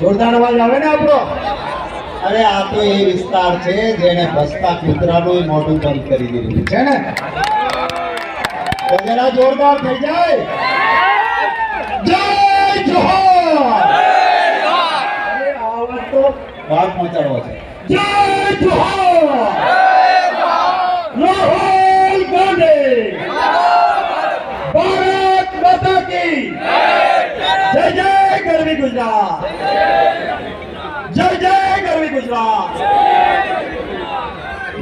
જોરદાર અવાજ આવે ને આપણો? અરે આ તો એ વિસ્તાર છે જેને બસતા કૂતરાનું મોઢું બંધ કરી દીધું. છે ને? તો જરા જોરદાર થઈ જાય. જય જોહર! અરે આ અવાજ તો ભાગ પહોંચાડવો છે. જય જોહર રાહુલ ગાંધી ભારત માતા કી જય જય ગરવી ગુજરાત જય જય ગરવી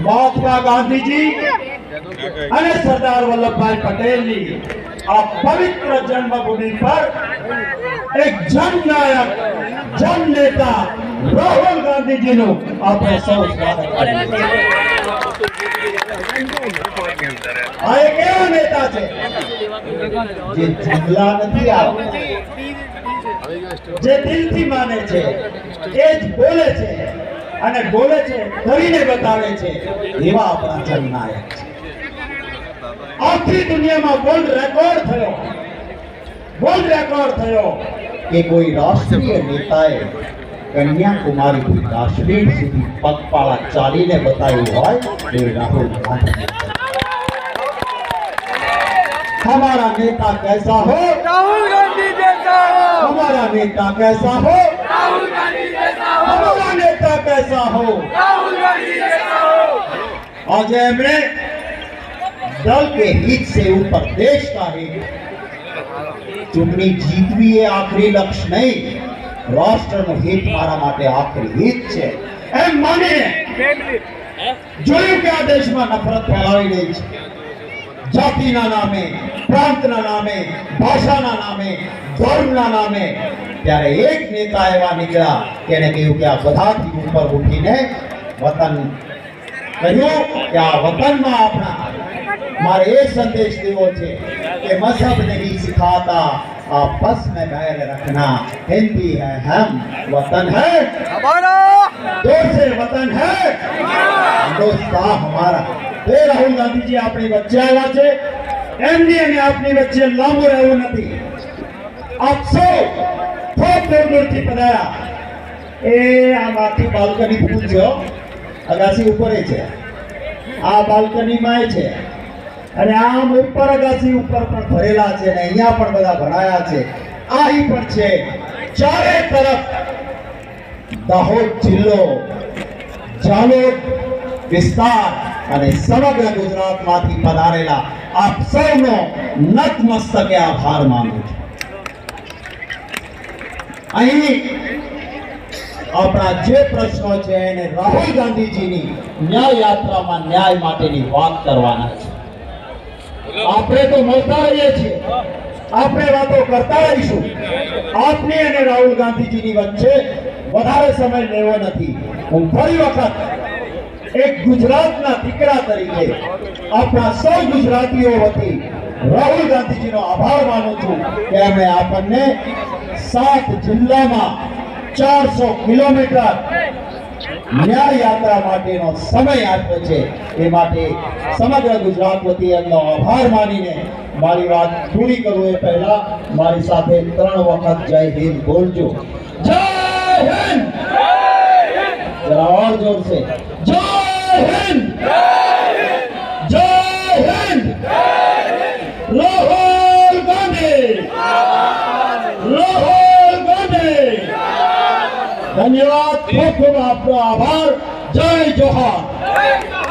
મહાત્મા ગાંધીજી અને સરદાર વલ્લભભાઈ પટેલની આ પવિત્ર જન્મભૂમિ પર એક જનનાયક જન નેતા રાહુલ ગાંધીજીનું આપણે સૌ સ્વાગત આ એક એવા નેતા છે જે જંગલા નથી આવતા, જે દિલથી માને છે, એ જ બોલે છે. અને બોલે છે કરીને બતાવે છે એવા આપણા જનનાયક છે. આખી દુનિયામાં ગોલ્ડ રેકોર્ડ થયો. ગોલ્ડ રેકોર્ડ થયો. કે કોઈ રાષ્ટ્રીય નેતાએ કન્યાકુમારીથી કાશ્મીર સુધી પગપાળા ચાલીને બતાવ્યું હોય એ રાહુલ ગાંધી. હમારા નેતા કૈસા હો? રાહુલ ગાંધી જૈસા હો? હમારા નેતા કૈસા હો? नेता कैसा हो राहुल गांधी जैसा हो आज हमने दल के हित से ऊपर देश का हित ચૂંટણી જીતવી એ આખરી લક્ષ્ય નહીં રાષ્ટ્રનું હિત મારા માટે આખરી હિત છે એમ માનીને જોયું કે આ દેશમાં નફરત ફેલાવી રહી છે જાતિના નામે પ્રાંતના નામે ભાષાના નામે ધર્મના નામે ત્યારે એક નેતા એવા નીકળ્યા કે એને કહ્યું કે આ બધાથી ઉપર ઉઠીને વતન કહ્યું કે આ વતનમાં આપણા મારે એ સંદેશ દેવો છે કે મજહબ નહીં સિખાતા आपस में बैर रखना हिंदी है हम वतन है हमारा दो से वतन है हिंदुस्तान हमारा એ રાહુલ ગાંધીજી આપણી વચ્ચે આવ્યા છે એમની અને આપની વચ્ચે લાંબુ રહેવું નથી આપ સૌ ખૂબ દૂર દૂરથી અને આમ ઉપર પણ ભરેલા છે અને અહીંયા પણ છે. ચારે તરફ દાહોદ જિલ્લો જાલોદ વિસ્તાર અને સમગ્ર ગુજરાતમાંથી પધારેલા આપ સૌનો નતમસ્તકે આભાર માનું છું. અહીં આપણા જે પ્રશ્નો છે એને રાહુલ ગાંધીજીની ન્યાય યાત્રામાં ન્યાય માટેની વાત કરવાના છે. આપણે તો મળતા રહીએ છીએ. આપણે વાતો કરતા રહીશું. આપની અને રાહુલ ગાંધીજીની વચ્ચે વધારે સમય લેવો નથી. હું ફરી વખત એક ગુજરાતના દીકરા તરીકે આપણા સૌ ગુજરાતીઓ વતી રાહુલ ગાંધીજીનો આભાર માનું છું કે એમણે આપણને સાત જિલ્લામાં ચારસો કિલોમીટર ન્યાય યાત્રા માટેનો સમય આપ્યો છે. એ માટે સમગ્ર ગુજરાત વતી એમનો આભાર માનીને મારી વાત પૂરી કરું એ પહેલા મારી સાથે ત્રણ વખત જય હિન્દ બોલજો. જય હિન્દ! જરા ઓર જોર જય હિન્દ! ધન્યવાદ ખૂબ ખૂબ આપનો આભાર જય જોહાર